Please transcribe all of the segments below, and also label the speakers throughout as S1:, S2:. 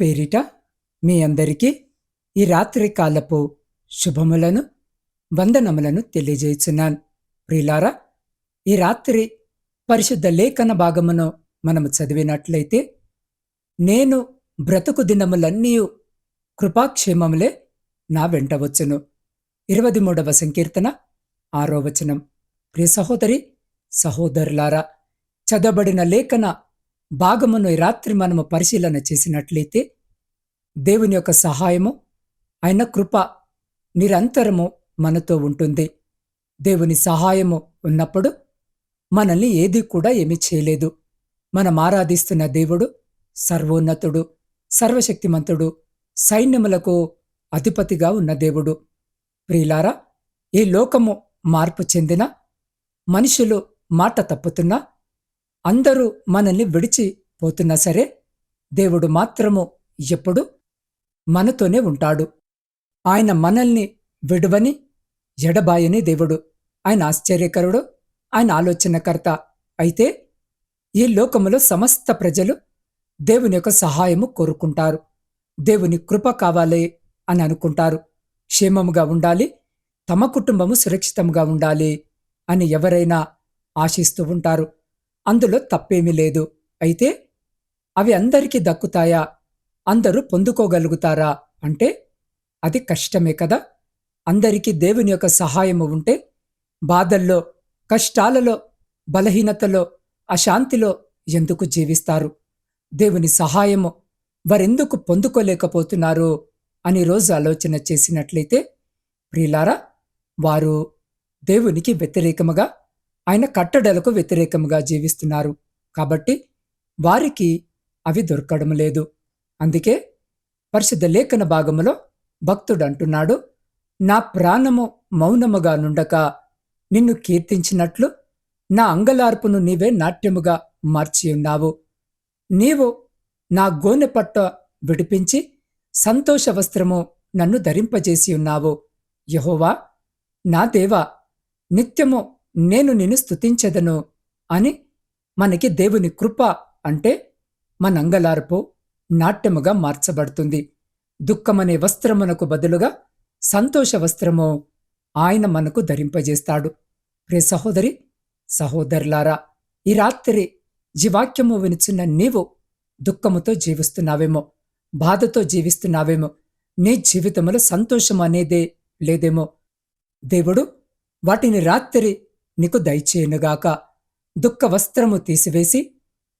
S1: పేరిట మీ అందరికీ ఈ రాత్రి కాలపు శుభములను వందనములను తెలియజేస్తున్నాను ప్రిలారా ఈ రాత్రి పరిశుద్ధ లేఖన భాగమును మనము చదివినట్లయితే నేను బ్రతుకు దినములన్నీ కృపాక్షేమములే నా వెంట వచ్చును. ఇరవై మూడవ సంకీర్తన ఆరో వచనం. ప్రియ సహోదరి సహోదరులారా చదవబడిన లేఖన భాగమును ఈ రాత్రి మనము పరిశీలన చేసినట్లయితే దేవుని యొక్క సహాయము ఆయన కృప నిరంతరము మనతో ఉంటుంది. దేవుని సహాయము ఉన్నప్పుడు మనల్ని ఏది కూడా ఏమీ చేయలేదు. మనం ఆరాధిస్తున్న దేవుడు సర్వోన్నతుడు సర్వశక్తిమంతుడు సైన్యములకు అధిపతిగా ఉన్న దేవుడు. ప్రియులారా ఈ లోకము మార్పు చెందిన మనుషులు మాట తప్పుతున్నా అందరూ మనల్ని విడిచిపోతున్నా సరే దేవుడు మాత్రము ఎప్పుడు మనతోనే ఉంటాడు. ఆయన మనల్ని విడువని ఎడబాయని దేవుడు. ఆయన ఆశ్చర్యకరుడు ఆయన ఆలోచనకర్త. అయితే ఈ లోకములో సమస్త ప్రజలు దేవుని యొక్క సహాయము కోరుకుంటారు. దేవుని కృప కావాలి అని అనుకుంటారు. క్షేమముగా ఉండాలి తమ కుటుంబము సురక్షితంగా ఉండాలి అని ఎవరైనా ఆశిస్తూ ఉంటారు. అందులో తప్పేమీ లేదు. అయితే అవి అందరికీ దక్కుతాయా? అందరూ పొందుకోగలుగుతారా? అంటే అది కష్టమే కదా. అందరికీ దేవుని యొక్క సహాయము ఉంటే బాధల్లో కష్టాలలో బలహీనతలో అశాంతిలో ఎందుకు జీవిస్తారు? దేవుని సహాయము వారెందుకు పొందుకోలేకపోతున్నారు అని రోజు ఆలోచన చేసినట్లయితే ప్రియులారా వారు దేవునికి వ్యతిరేకముగా ఆయన కట్టడలకు వ్యతిరేకముగా జీవిస్తున్నారు. కాబట్టి వారికి అవి దొరకడం లేదు. అందుకే పరిశుద్ధ లేఖన భాగములో భక్తుడు అంటున్నాడు నా ప్రాణము మౌనముగా నుండక నిన్ను కీర్తించినట్లు నా అంగలార్పును నీవే నాట్యముగా మార్చి ఉన్నావు. నీవు నా గోనె పట్ట విడిపించి సంతోష వస్త్రము నన్ను ధరింపజేసి ఉన్నావు. యహోవా నా దేవా నిత్యము నేను నిన్ను స్తుతించెదను అని మనకి దేవుని కృప అంటే మన అంగలార్పు నాట్యముగా మార్చబడుతుంది. దుఃఖమనే వస్త్రమునకు బదులుగా సంతోష వస్త్రము ఆయన మనకు ధరింపజేస్తాడు. ప్రే సహోదరి సహోదరులారా ఈ రాత్రి జీవాక్యము వినుచున్న నీవు దుఃఖముతో జీవిస్తున్నావేమో బాధతో జీవిస్తున్నావేమో నీ జీవితంలో సంతోషం అనేదే లేదేమో. దేవుడు వాటిని రాత్రి నీకు దయచేయనుగాక. దుఃఖ వస్త్రము తీసివేసి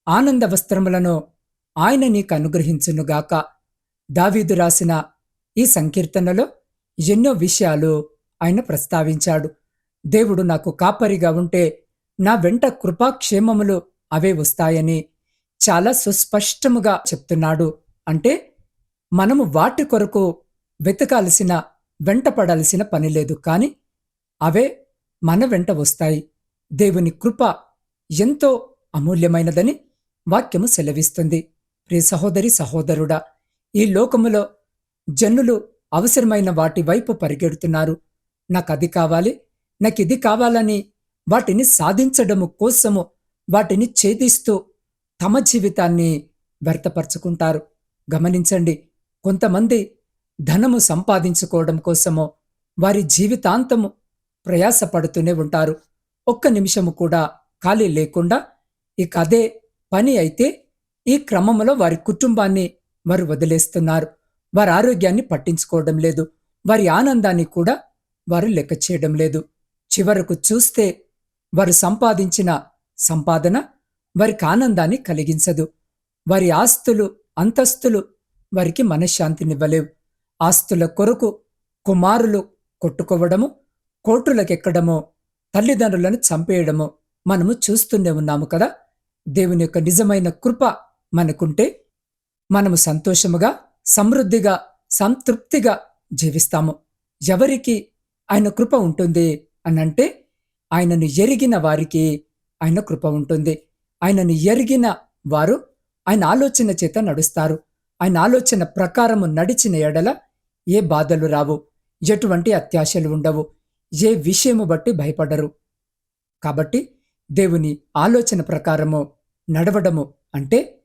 S1: ఆనంద వస్త్రములను ఆయన నీకు అనుగ్రహించునుగాక దావీదు రాసిన ఈ సంకీర్తనలో ఎన్నో విషయాలు ఆయన ప్రస్తావించాడు. దేవుడు నాకు కాపరిగా ఉంటే నా వెంట కృపాక్షేమములు అవే వస్తాయని చాలా సుస్పష్టముగా చెప్తున్నాడు. అంటే మనము వాటి కొరకు వెతకాల్సిన వెంటపడాల్సిన పని లేదు కాని అవే మన వెంట వస్తాయి. దేవుని కృప ఎంతో అమూల్యమైనదని వాక్యము సెలవిస్తుంది. ప్రియ సహోదరి సహోదరుడా ఈ లోకములో జనులు అవసరమైన వాటి వైపు పరిగెడుతున్నారు. నాకు అది కావాలి నాకు ఇది కావాలని వాటిని సాధించడము కోసము వాటిని ఛేదిస్తూ తమ జీవితాన్ని వ్యర్థపరచుకుంటారు. గమనించండి కొంతమంది ధనము సంపాదించుకోవడం కోసమో వారి జీవితాంతము ప్రయాసపడుతూనే ఉంటారు. ఒక్క నిమిషము కూడా ఖాళీ లేకుండా ఇక అదే పని అయితే ఈ క్రమంలో వారి కుటుంబాన్ని వారు వదిలేస్తున్నారు. వారి ఆరోగ్యాన్ని పట్టించుకోవడం లేదు. వారి ఆనందాన్ని కూడా వారు లెక్క చేయడం లేదు. చివరకు చూస్తే వారు సంపాదించిన సంపాదన వారికి ఆనందాన్ని కలిగించదు. వారి ఆస్తులు అంతస్తులు వారికి మనశ్శాంతినివ్వలేవు. ఆస్తుల కొరకు కుమారులు కొట్టుకోవడము కోర్టులకెక్కడమో తల్లిదండ్రులను చంపేయడమో మనము చూస్తూనే ఉన్నాము కదా? దేవుని యొక్క నిజమైన కృప మనకుంటే మనము సంతోషముగా సమృద్ధిగా సంతృప్తిగా జీవిస్తాము. ఎవరికి ఆయన కృప ఉంటుంది అనంటే ఆయనను ఎరిగిన వారికి ఆయన కృప ఉంటుంది. ఆయనను ఎరిగిన వారు ఆయన ఆలోచన చేత నడుస్తారు. ఆయన ఆలోచన ప్రకారము నడిచిన ఎడల ఏ బాధలు రావు ఎటువంటి అత్యాశలు ఉండవు ఏ విషయము బట్టి భయపడరు. కాబట్టి దేవుని ఆలోచన ప్రకారము నడవడము అంటే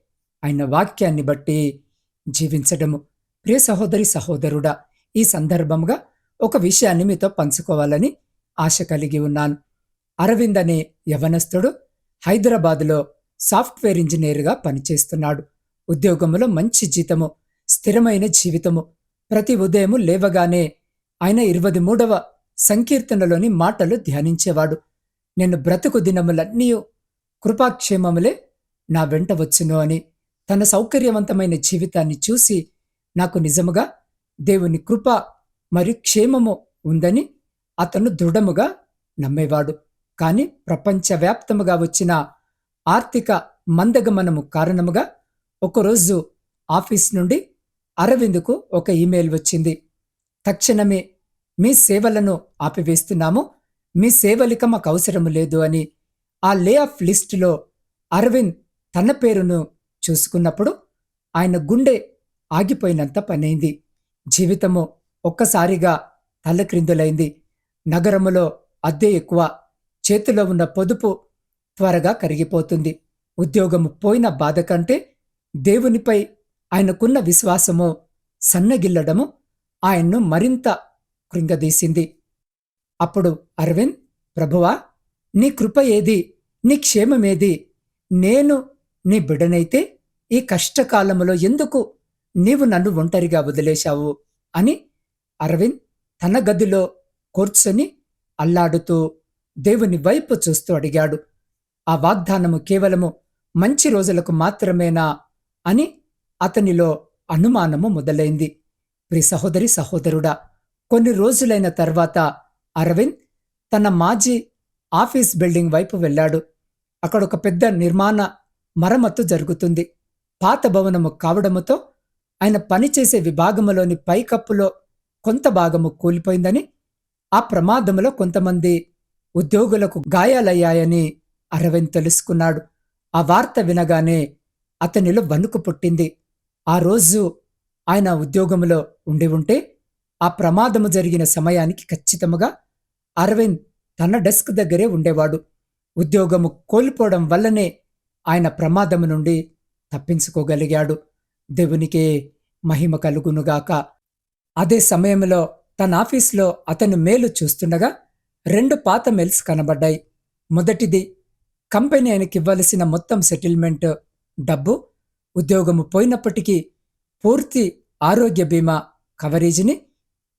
S1: ఆయన వాక్యాన్ని బట్టి జీవించడము. ప్రియ సహోదరి సహోదరుడా ఈ సందర్భంగా ఒక విషయాన్ని మీతో పంచుకోవాలని ఆశ కలిగి ఉన్నాను. అరవింద్ అనే యవనస్తుడు హైదరాబాదులో సాఫ్ట్వేర్ ఇంజనీర్గా పనిచేస్తున్నాడు. ఉద్యోగంలో మంచి జీతము స్థిరమైన జీవితము. ప్రతి ఉదయము లేవగానే ఆయన ఇరవై మూడవ సంకీర్తనలోని మాటలు ధ్యానించేవాడు. నేను బ్రతుకు దినములన్నీ కృపాక్షేమములే నా వెంట వచ్చును అని తన సౌకర్యవంతమైన జీవితాన్ని చూసి నాకు నిజముగా దేవుని కృప మరియు క్షేమము ఉందని అతను దృఢముగా నమ్మేవాడు. కాని ప్రపంచవ్యాప్తముగా వచ్చిన ఆర్థిక మందగమనము కారణముగా ఒకరోజు ఆఫీస్ నుండి అరవింద్కు ఒక ఇమెయిల్ వచ్చింది. తక్షణమే మీ సేవలను ఆపివేస్తున్నాము మీ సేవలిక మాకు అవసరము లేదు అని ఆ లే ఆఫ్ లిస్టులో అరవింద్ తన పేరును చూసుకున్నప్పుడు ఆయన గుండె ఆగిపోయినంత పనైంది. జీవితము ఒక్కసారిగా తల్లక్రిందులైంది నగరములో అద్దె ఎక్కువ చేతిలో ఉన్న పొదుపు త్వరగా కరిగిపోతుంది. ఉద్యోగము పోయిన బాధ కంటే దేవునిపై ఆయనకున్న విశ్వాసము సన్నగిల్లడము ఆయన్ను మరింత కృంగదీసింది. అప్పుడు అరవింద్ ప్రభువా నీ కృప ఏది? నీ క్షేమమేది? నేను నీ బిడనైతే ఈ కష్టకాలములో ఎందుకు నీవు నన్ను ఒంటరిగా వదిలేశావు అని అరవింద్ తన గదిలో కూర్చొని అల్లాడుతూ దేవుని వైపు చూస్తూ అడిగాడు. ఆ వాగ్దానము కేవలము మంచి రోజులకు మాత్రమేనా అని అతనిలో అనుమానము మొదలైంది. ప్రి సహోదరి సహోదరుడా కొన్ని రోజులైన తర్వాత అరవింద్ తన మాజీ ఆఫీస్ బిల్డింగ్ వైపు వెళ్ళాడు. అక్కడ ఒక పెద్ద నిర్మాణ మరమ్మత్తు జరుగుతుంది. పాత భవనము కావడముతో ఆయన పనిచేసే విభాగములోని పైకప్పులో కొంత భాగము కూలిపోయిందని ఆ ప్రమాదములో కొంతమంది ఉద్యోగులకు గాయాలయ్యాయని అరవింద్ తెలుసుకున్నాడు. ఆ వార్త వినగానే అతనిలో వణుకు పుట్టింది. ఆ రోజు ఆయన ఉద్యోగములో ఉండి ఉంటే ఆ ప్రమాదము జరిగిన సమయానికి ఖచ్చితముగా అరవింద్ తన డెస్క్ దగ్గరే ఉండేవాడు. ఉద్యోగము కోల్పోవడం వల్లనే ఆయన ప్రమాదము నుండి తప్పించుకోగలిగాడు. దేవునికే మహిమ కలుగునుగాక. అదే సమయంలో తన ఆఫీస్లో అతను మేలు చూస్తుండగా రెండు పాత మెయిల్స్ కనబడ్డాయి. మొదటిది కంపెనీ ఆయనకి ఇవ్వాల్సిన మొత్తం సెటిల్మెంట్ డబ్బు ఉద్యోగము పోయినప్పటికీ పూర్తి ఆరోగ్య బీమా కవరేజీని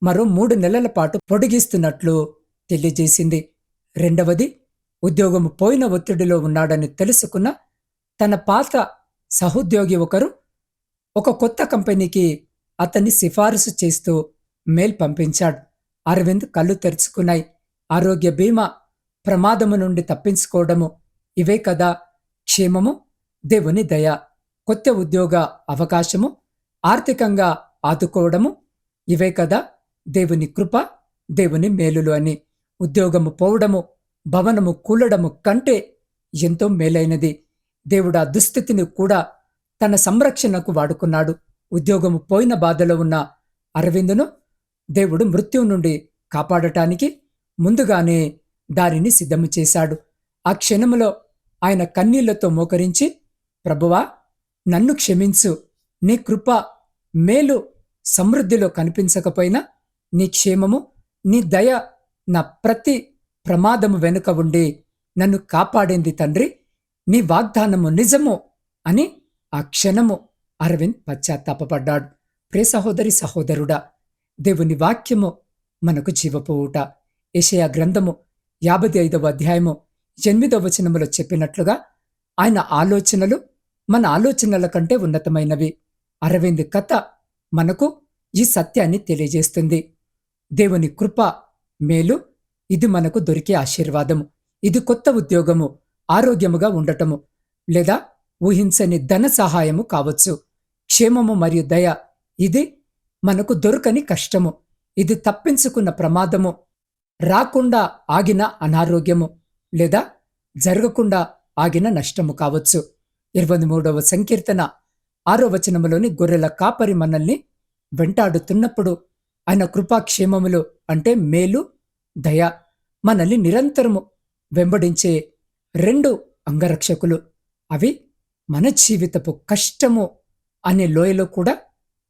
S1: మరో మూడు నెలల పాటు పొడిగిస్తున్నట్లు తెలియజేసింది. రెండవది ఉద్యోగము పోయిన ఒత్తిడిలో ఉన్నాడని తెలుసుకున్న తన పాత సహోద్యోగి ఒకరు ఒక కొత్త కంపెనీకి అతన్ని సిఫారసు చేస్తూ మెయిల్ పంపించాడు. అరవింద్ కళ్ళు తెరుచుకున్నాయి. ఆరోగ్య బీమా ప్రమాదము నుండి తప్పించుకోవడము ఇవే కదా క్షేమము దేవుని దయ కొత్త ఉద్యోగ అవకాశము ఆర్థికంగా ఆదుకోవడము ఇవే కదా దేవుని కృప దేవుని మేలులు అని. ఉద్యోగము పోవడము భవనము కూలడము కంటే ఎంతో మేలైనది. దేవుడు ఆ దుస్థితిని కూడా తన సంరక్షణకు వాడుకున్నాడు. ఉద్యోగము పోయిన బాధలో ఉన్న అరవిందును దేవుడు మృత్యువు నుండి కాపాడటానికి ముందుగానే దారిని సిద్ధము చేశాడు. ఆ క్షణములో ఆయన కన్నీళ్ళతో మోకరించి ప్రభువా నన్ను క్షమించు. నీ కృప మేలు సమృద్ధిలో కనిపించకపోయినా నీ క్షేమము నీ దయ నా ప్రతి ప్రమాదము వెనుక ఉండి నన్ను కాపాడింది తండ్రి. నీ వాగ్దానము నిజము అని ఆ క్షణము అరవింద్ పశ్చాత్తాపడ్డాడు ప్రే సహోదరి సహోదరుడా దేవుని వాక్యము మనకు జీవపోవుట. ఏషయా గ్రంథము యాభై ఐదవ అధ్యాయము ఎనిమిదవ వచనములో చెప్పినట్లుగా ఆయన ఆలోచనలు మన ఆలోచనల కంటే ఉన్నతమైనవి. అరవింద్ కథ మనకు ఈ సత్యాన్ని తెలియజేస్తుంది. దేవుని కృప మేలు ఇది మనకు దొరికే ఆశీర్వాదము. ఇది కొత్త ఉద్యోగము. ఆరోగ్యముగా ఉండటము లేదా ఊహించని ధన సహాయము కావచ్చు. క్షేమము మరియు దయ ఇది మనకు దొరకని కష్టము. ఇది తప్పించుకున్న ప్రమాదము రాకుండా ఆగిన అనారోగ్యము లేదా జరగకుండా ఆగిన నష్టము కావచ్చు. ఇరవై మూడవ సంకీర్తన ఆరో వచనములోని గొర్రెల కాపరి మనల్ని వెంటాడుతున్నప్పుడు ఆయన కృపాక్షేమములు అంటే మేలు దయ మనల్ని నిరంతరము వెంబడించే రెండు అంగరక్షకులు. అవి మన జీవితపు కష్టము అనే లోయలో కూడా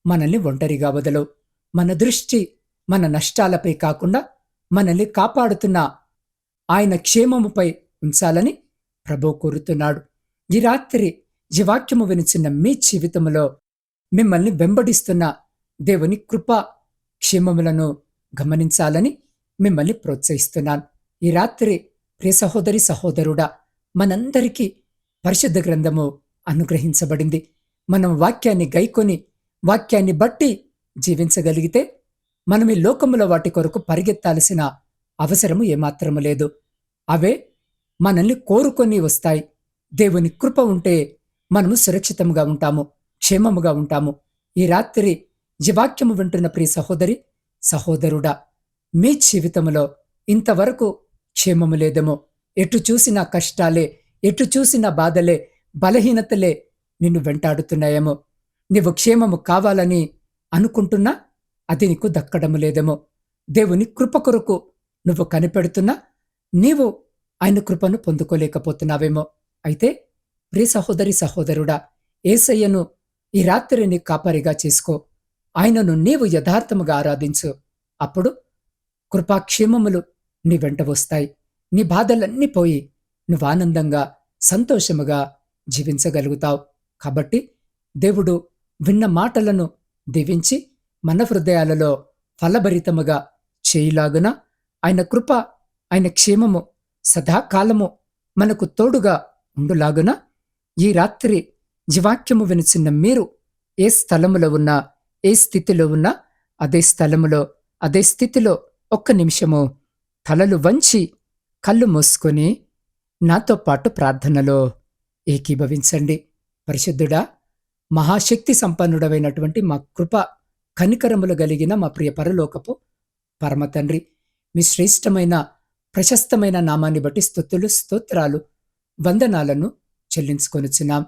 S1: మనల్ని ఒంటరిగా వదలవు. మన దృష్టి మన నష్టాలపై కాకుండా మనల్ని కాపాడుతున్న ఆయన క్షేమముపై ఉంచాలని ప్రభు కోరుతున్నాడు. ఈ రాత్రి ఈ వాక్యము వినిచిన మీ జీవితంలో మిమ్మల్ని వెంబడిస్తున్న దేవుని కృప క్షేమములను గమనించాలని మిమ్మల్ని ప్రోత్సహిస్తున్నాను. ఈ రాత్రి ప్రియ సహోదరి సహోదరుడా మనందరికీ పరిశుద్ధ గ్రంథము అనుగ్రహించబడింది. మనం వాక్యాన్ని గైకొని వాక్యాన్ని బట్టి జీవించగలిగితే మనం ఈ లోకములో వాటి కొరకు పరిగెత్తాల్సిన అవసరము ఏమాత్రము లేదు. అవే మనల్ని కోరుకొని వస్తాయి. దేవుని కృప ఉంటే మనము సురక్షితంగా ఉంటాము క్షేమముగా ఉంటాము. ఈ రాత్రి ఈ వాక్యము వింటున్న ప్రియ సహోదరి సహోదరుడా మీ జీవితంలో ఇంతవరకు క్షేమము లేదేమో ఎటు చూసినా కష్టాలే ఎటు చూసినా బాధలే బలహీనతలే నిన్ను వెంటాడుతున్నాయేమో. నీవు క్షేమము కావాలని అనుకుంటున్నా అది నీకు దక్కడము లేదేమో దేవుని కృప కొరకు నువ్వు కనిపెడుతున్నా నీవు ఆయన కృపను పొందుకోలేకపోతున్నావేమో. అయితే ప్రియ సహోదరి సహోదరుడా ఏసయ్యను ఈ రాత్రిని కాపరిగా చేసుకో. ఆయనను నీవు యథార్థముగా ఆరాధించు. అప్పుడు కృపాక్షేమములు నీ వెంట వస్తాయి. నీ బాధలన్నీ పోయి నువ్వు ఆనందంగా సంతోషముగా జీవించగలుగుతావు. కాబట్టి దేవుడు విన్న మాటలను దీవించి మన హృదయాలలో ఫలభరితముగా చేయులాగున ఆయన కృప ఆయన క్షేమము సదాకాలము మనకు తోడుగా ఉండులాగున ఈ రాత్రి జీవాక్యము వినిచిన్న మీరు ఏ స్థలములో ఉన్నా ఏ స్థితిలో ఉన్నా అదే స్థలములో అదే స్థితిలో ఒక్క నిమిషము తలలు వంచి కళ్ళు మూసుకొని నాతో పాటు ప్రార్థనలో ఏకీభవించండి. పరిశుద్ధుడా మహాశక్తి సంపన్నుడమైనటువంటి మా కృప కనికరములు కలిగిన మా ప్రియ పరలోకపు పరమ తండ్రి మీ శ్రేష్టమైన ప్రశస్తమైన నామాన్ని బట్టి స్తుతులు స్తోత్రాలు వందనాలను చెల్లించుకొనుచున్నాం.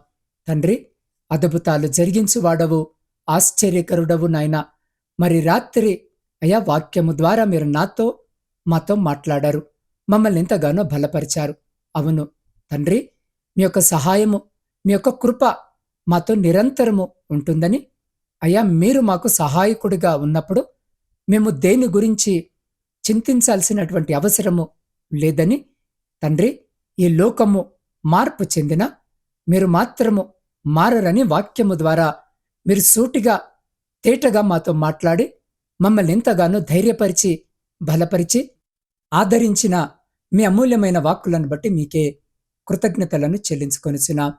S1: తండ్రి అద్భుతాలు జరిగించువాడవు ఆశ్చర్యకరుడవు నాయన. మరి రాత్రి అయా వాక్యము ద్వారా మీరు నాతో మాతో మాట్లాడారు. మమ్మల్ని ఎంతగానో బలపరిచారు. అవును తండ్రి మీ యొక్క సహాయము మీ యొక్క కృప మాతో నిరంతరము ఉంటుందని. అయ్యా మీరు మాకు సహాయకుడిగా ఉన్నప్పుడు మేము దేని గురించి చింతించాల్సినటువంటి అవసరము లేదని. తండ్రి ఈ లోకము మార్పు చెందిన మీరు మాత్రము మారరని వాక్యము ద్వారా మీరు సూటిగా తేటగా మాతో మాట్లాడి మమ్మల్ని ఎంతగానో ధైర్యపరిచి బలపరిచి ఆదరించిన మీ అమూల్యమైన వాక్కులను బట్టి మీకే కృతజ్ఞతలను చెల్లించుకొనిచున్నా.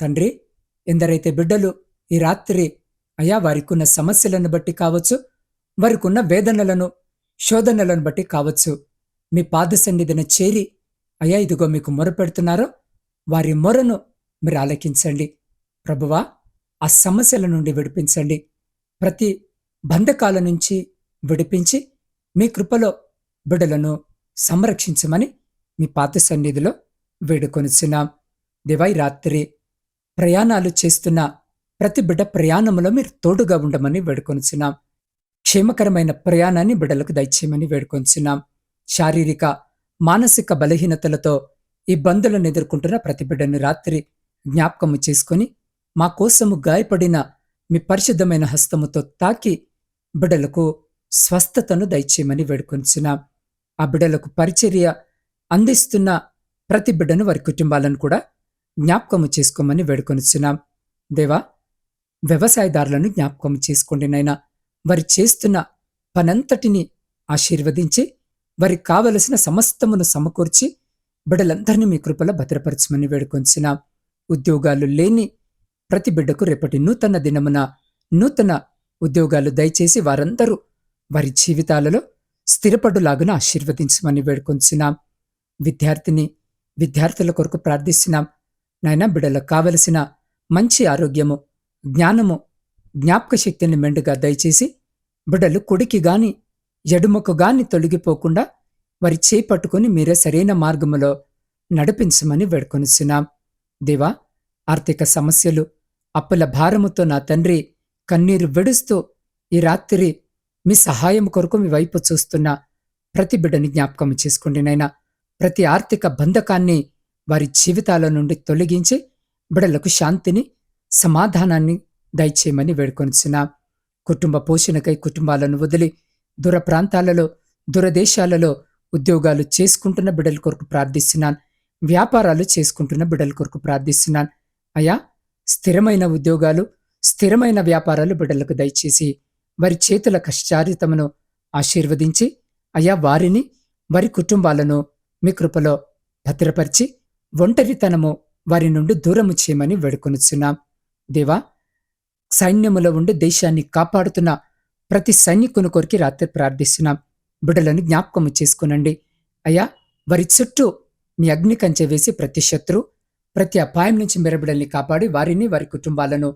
S1: తండ్రి ఎందరైతే బిడ్డలు ఈ రాత్రి అయా వారికున్న సమస్యలను బట్టి కావచ్చు వారికున్న వేదనలను శోధనలను బట్టి కావచ్చు మీ పాద సన్నిధిన చేరి అయా ఇదిగో మీకు మొరపెడుతున్నారో వారి మొరను మీరు ఆలకించండి. ప్రభువా ఆ సమస్యల నుండి విడిపించండి. ప్రతి బంధకాల నుంచి విడిపించి మీ కృపలో బిడలను సంరక్షించమని మీ పాత సన్నిధిలో వేడుకొనిచున్నాం. దివై రాత్రి ప్రయాణాలు చేస్తున్న ప్రతి బిడ్డ ప్రయాణంలో మీరు తోడుగా ఉండమని వేడుకొనిచున్నాం. క్షేమకరమైన ప్రయాణాన్ని బిడ్డలకు దయచేయమని వేడుకొంచున్నాం శారీరక మానసిక బలహీనతలతో ఇబ్బందులను ఎదుర్కొంటున్న ప్రతి బిడ్డను రాత్రి జ్ఞాపకము చేసుకొని మా కోసము గాయపడిన మీ పరిశుద్ధమైన హస్తముతో తాకి బిడ్డలకు స్వస్థతను దయచేయమని వేడుకొంచున్నాం. ఆ బిడ్డలకు పరిచర్య అందిస్తున్న ప్రతి బిడ్డను వారి కుటుంబాలను కూడా జ్ఞాపకము చేసుకోమని వేడుకొనిచున్నాం దేవా వ్యవసాయదారులను జ్ఞాపకం చేసుకోండి నైనా వారి చేస్తున్న పనంతటిని ఆశీర్వదించి వారికి కావలసిన సమస్తమును సమకూర్చి బిడ్డలందరినీ మీ కృపలో భద్రపరచమని వేడుకొంచిన ఉద్యోగాలు లేని ప్రతి బిడ్డకు రేపటి నూతన దినమున నూతన ఉద్యోగాలు దయచేసి వారందరూ వారి జీవితాలలో స్థిరపడులాగున ఆశీర్వదించమని వేడుకొంచున్నాం. విద్యార్థిని విద్యార్థుల కొరకు ప్రార్థిస్తున్నాం. నాయన బిడలకు కావలసిన మంచి ఆరోగ్యము జ్ఞానము జ్ఞాపక శక్తిని మెండుగా దయచేసి బిడ్డలు కుడికి గాని ఎడుమకు గాని తొలగిపోకుండా వారి చేపట్టుకుని మీరే సరైన మార్గములో నడిపించమని వేడుకొనిస్తున్నాం దేవా ఆర్థిక సమస్యలు అప్పుల భారముతో నా తండ్రి కన్నీరు విడుస్తూ ఈ రాత్రి మీ సహాయం కొరకు మీ వైపు చూస్తున్న ప్రతి బిడ్డని జ్ఞాపకం చేసుకోండి నైనా ప్రతి ఆర్థిక బంధకాన్ని వారి జీవితాల నుండి తొలగించి బిడలకు శాంతిని సమాధానాన్ని దయచేయమని వేడుకొనిచున్నాం. కుటుంబ పోషణకై కుటుంబాలను వదిలి దూర ప్రాంతాలలో దూరదేశాలలో ఉద్యోగాలు చేసుకుంటున్న బిడ్డల కొరకు ప్రార్థిస్తున్నాను వ్యాపారాలు చేసుకుంటున్న బిడ్డల కొరకు ప్రార్థిస్తున్నాను అయా స్థిరమైన ఉద్యోగాలు స్థిరమైన వ్యాపారాలు బిడ్డలకు దయచేసి వారి చేతుల కష్టారితమును ఆశీర్వదించి అయా వారిని వారి కుటుంబాలను మీ కృపలో భద్రపరిచి ఒంటరితనము వారి నుండి దూరము చేయమని వేడుకొనుచున్నాం. దేవా సైన్యములో ఉండి దేశాన్ని కాపాడుతున్న ప్రతి సైనికుని కొరికి రాత్రి ప్రార్థిస్తున్నాం. బిడలను జ్ఞాపకము చేసుకునండి. అయ్యా వారి చుట్టూ మీ అగ్ని కంచె వేసి ప్రతి శత్రు ప్రతి అపాయం నుంచి మెరబిడల్ని కాపాడి వారిని వారి కుటుంబాలను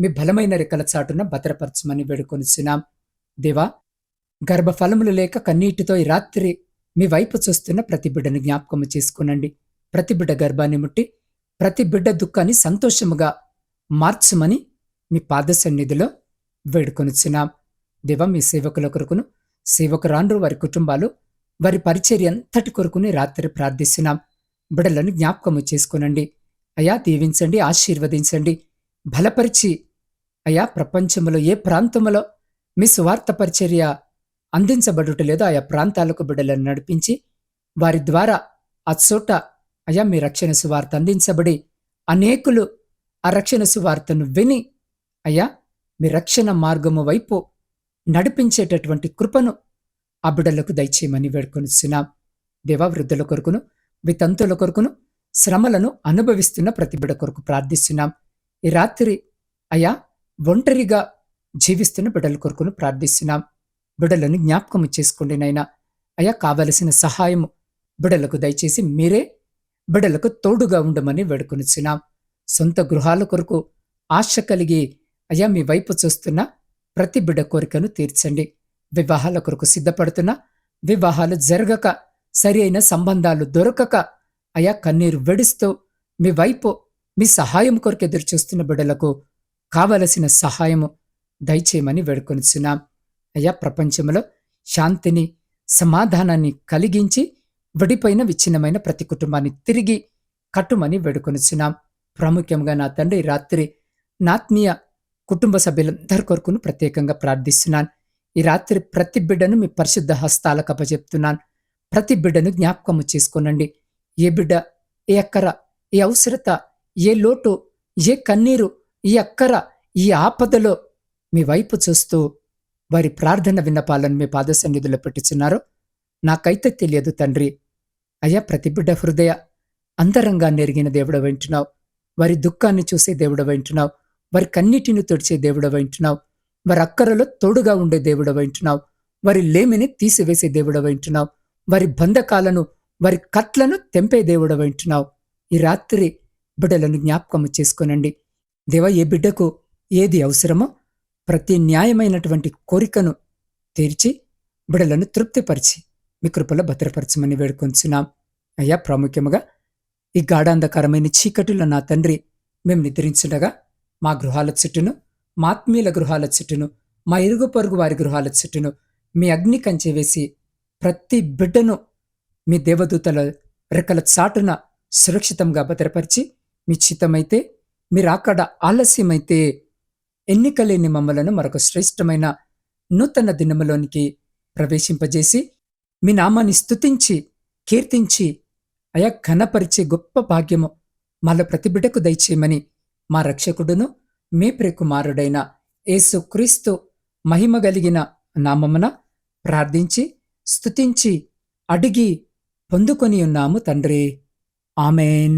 S1: మీ బలమైన రెక్కల చాటున భద్రపరచమని వేడుకొనిచున్నాం. దేవా గర్భఫలములు లేక కన్నీటితో ఈ రాత్రి మీ వైపు చూస్తున్న ప్రతి బిడ్డను జ్ఞాపకము చేసుకునండి. ప్రతి బిడ్డ గర్భాన్ని ముట్టి ప్రతి బిడ్డ దుఃఖాన్ని సంతోషముగా మార్చమని మీ పాద సన్నిధిలో వేడుకొనిచున్నాం. దేవ మీ సేవకుల కొరకును సేవకురాండ్రు వారి కుటుంబాలు వారి పరిచర్య అంతటి కొరకుని రాత్రి ప్రార్థిస్తున్నాం. బిడలను జ్ఞాపకము చేసుకునండి. అయా దీవించండి ఆశీర్వదించండి. బలపరిచి అయా ప్రపంచంలో ఏ ప్రాంతంలో మీ స్వార్థ పరిచర్య అందించబడుట లేదో ఆయా ప్రాంతాలకు బిడ్డలను నడిపించి వారి ద్వారా ఆ చోట అయా మీ రక్షణ సువార్త అందించబడి అనేకులు ఆ రక్షణ సువార్తను విని అయ్యా మీ రక్షణ మార్గము వైపు నడిపించేటటువంటి కృపను ఆ బిడ్డలకు దయచేయమని వేడుకొనిస్తున్నాం దేవా వృద్ధుల కొరకును వితంతుల కొరకును శ్రమలను అనుభవిస్తున్న ప్రతి బిడ్డ కొరకు ప్రార్థిస్తున్నాం. ఈ రాత్రి అయా ఒంటరిగా జీవిస్తున్న బిడ్డల కొరకును ప్రార్థిస్తున్నాం. బిడ్డలను జ్ఞాపకము చేసుకోండి నైనా అయా కావలసిన సహాయము బిడలకు దయచేసి మీరే బిడలకు తోడుగా ఉండమని వేడుకొనిచున్నాం. సొంత గృహాల కొరకు ఆశ కలిగి అయ్యా మీ వైపు చూస్తున్న ప్రతి బిడ్డ కోరికను తీర్చండి. వివాహాల కొరకు సిద్ధపడుతున్న వివాహాలు జరగక సరి అయిన సంబంధాలు దొరకక అయా కన్నీరు వెడుస్తూ మీ వైపు మీ సహాయం కొరకు ఎదురు చూస్తున్న బిడ్డలకు కావలసిన సహాయము దయచేయమని వేడుకొనిచున్నాం. అయ్యా ప్రపంచంలో శాంతిని సమాధానాన్ని కలిగించి విడిపోయిన విచ్ఛిన్నమైన ప్రతి కుటుంబాన్ని తిరిగి కట్టుమని వేడుకొనిచున్నాం. ప్రాముఖ్యంగా నా తండ్రి రాత్రి నాత్మీయ కుటుంబ సభ్యులందరి కొరకును ప్రత్యేకంగా ప్రార్థిస్తున్నాను. ఈ రాత్రి ప్రతి బిడ్డను మీ పరిశుద్ధ హస్తాలకు అప్పచెప్తున్నాను. ప్రతి బిడ్డను జ్ఞాపకము చేసుకోనండి. ఏ బిడ్డ ఏ అక్కర ఏ అవసరత ఏ లోటు ఏ కన్నీరు ఈ అక్కర ఈ ఆపదలో మీ వైపు చూస్తూ వారి ప్రార్థన విన్నపాలను మీ పాద సన్నిధిలో పెట్టుచున్నారో. నాకైతే తెలియదు తండ్రి. అయ్యా ప్రతి బిడ్డ హృదయ అంతరంగా నెరిగిన దేవుడు వింటున్నావు వారి దుఃఖాన్ని చూసే దేవుడు వింటున్నావు వారి కన్నిటిని తొడిచే దేవుడు వింటున్నావు వారి అక్కరలో తోడుగా ఉండే దేవుడు వింటున్నావు వారి లేమిని తీసివేసే దేవుడు వింటున్నావు వారి బంధకాలను వారి కట్లను తెంపే దేవుడు వింటున్నావు ఈ రాత్రి బిడ్డలను జ్ఞాపకము చేసుకోనండి. దేవ ఏ బిడ్డకు ఏది అవసరమో ప్రతి న్యాయమైనటువంటి కోరికను తీర్చి బిడలను తృప్తిపరిచి మీ కృపలో భద్రపరచమని వేడుకొంచున్నాం. అయ్యా ప్రాముఖ్యముగా ఈ గాఢాంధకారమైన చీకటిలో నా తండ్రి మేము నిద్రించుండగా మా గృహాల చుట్టూను మా ఆత్మీయుల గృహాల చుట్టూను మా ఇరుగు పొరుగు వారి గృహాల చుట్టూను మీ అగ్ని కంచె వేసి ప్రతి బిడ్డను మీ దేవదూతల రెక్కల చాటున సురక్షితంగా భద్రపరిచి మీ చిత్తమైతే మీరు అక్కడ ఆలస్యమైతే ఎన్నికలేని మమ్మలను మరొక శ్రేష్టమైన నూతన దినములోనికి ప్రవేశింపజేసి మీ నామాన్ని స్తుతించి కీర్తించి అయా ఘనపరిచే గొప్ప భాగ్యము మాలో ప్రతి బిడ్డకు దయచేయమని మా రక్షకుడును మీ ప్రియకుమారుడైన యేసు క్రీస్తు మహిమ కలిగిన నామమున ప్రార్థించి స్తుతించి అడిగి పొందుకొని ఉన్నాము తండ్రి. ఆమెన్.